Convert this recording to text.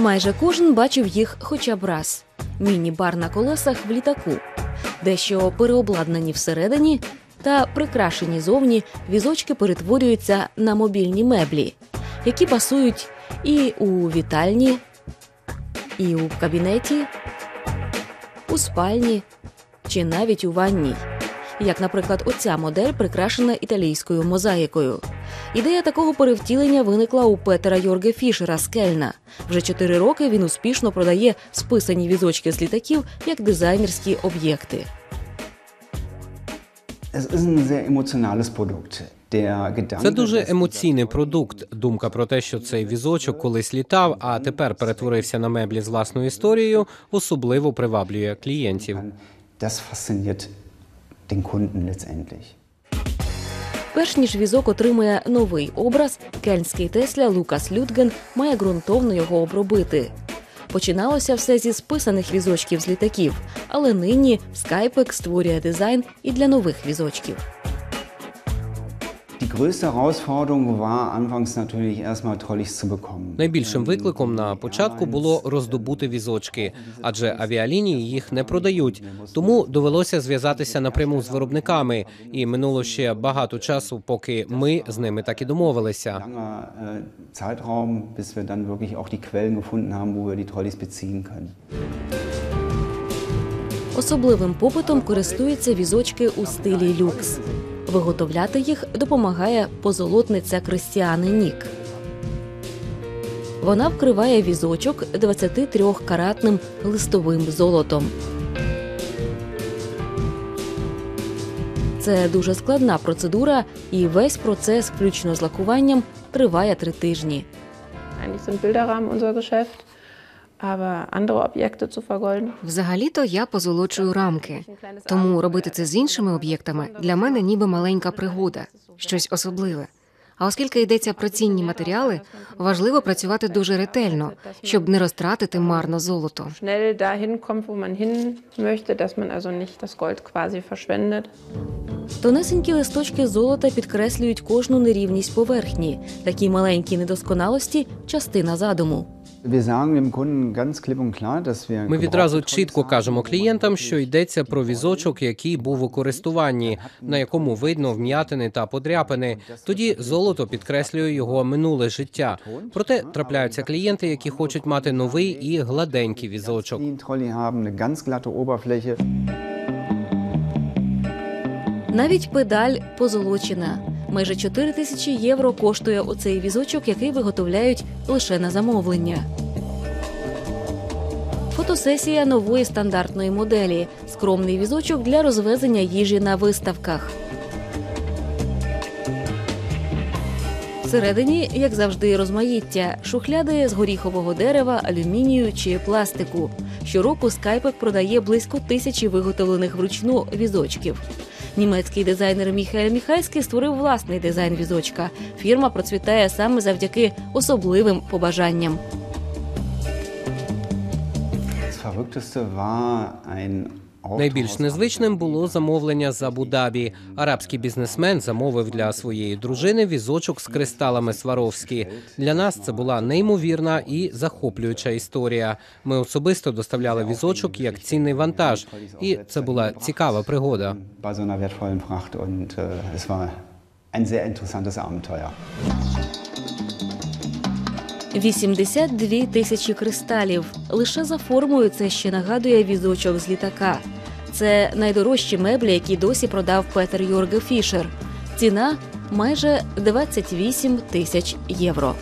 Майже кожен бачив їх хоча б раз. Міні-бар на колесах в літаку, дещо переобладнані всередині та прикрашені зовні візочки перетворюються на мобільні меблі, які пасують і у вітальні, і у кабінеті, у спальні чи навіть у ванній. Як, наприклад, оця модель прикрашена італійською мозаїкою. Ідея такого перевтілення виникла у Петера Йорге Фішера з Кельна. Вже чотири роки він успішно продає списані візочки з літаків як дизайнерські об'єкти. Це дуже емоційний продукт. Думка про те, що цей візочок колись літав, а тепер перетворився на меблі з власною історією, особливо приваблює клієнтів. Das fasziniert den Kunden letztendlich. Перш ніж візок отримує новий образ, кельнський Тесля Лукас Людген має ґрунтовно його обробити. Починалося все зі списаних візочків з літаків, але нині Skypex створює дизайн і для нових візочків. Größte Herausforderung war anfangs natürlich erstmal Trolleys zu bekommen. Найбільшим викликом на початку було роздобути візочки, адже авіалінії їх не продають. Тому довелося зв'язатися напряму з виробниками, і минуло ще багато часу, поки ми з ними так і домовилися. Äh, Zeitraum, bis wir dann wirklich auch die Quellen gefunden haben, wo wir die Trolleys beziehen können. Особливим попитом користуються візочки у стилі люкс. Виготовляти їх допомагає позолотниця Кристіани Нік. Вона вкриває візочок 23-каратним листовим золотом. Це дуже складна процедура, і весь процес, включно з лакуванням, триває три тижні. Взагалі-то я позолочую рамки, тому робити це з іншими об'єктами для мене ніби маленька пригода, щось особливе. А оскільки йдеться про цінні матеріали, важливо працювати дуже ретельно, щоб не розтратити марно золото. Тонесенькі листочки золота підкреслюють кожну нерівність поверхні. Такі маленькі недосконалості частина задуму. Ми відразу чітко кажемо клієнтам, що йдеться про візочок, який був у користуванні, на якому видно вм'ятини та подряпини. Тоді золото підкреслює його минуле життя. Проте трапляються клієнти, які хочуть мати новий і гладенький візочок. Навіть педаль позолочена. Майже 4 тисячі євро коштує оцей візочок, який виготовляють лише на замовлення. Фотосесія нової стандартної моделі. Скромний візочок для розвезення їжі на виставках. Всередині, як завжди, розмаїття, шухляди з горіхового дерева, алюмінію чи пластику. Щороку скайпек продає близько тисячі виготовлених вручну візочків. Німецький дизайнер Міхаель Міхальський створив власний дизайн візочка. Фірма процвітає саме завдяки особливим побажанням. Verrückteste war ein Найбільш незвичним було замовлення з Абу-Дабі. Арабський бізнесмен замовив для своєї дружини візочок з кристалами Сваровські. Для нас це була неймовірна і захоплююча історія. Ми особисто доставляли візочок як цінний вантаж, і це була цікава пригода. ein sehr interessantes Abenteuer. 82 тисячі кристалів. Лише за формою це ще нагадує візочок з літака. Це найдорожчі меблі, які досі продав Петер Йорге Фішер. Ціна майже 28 тисяч євро.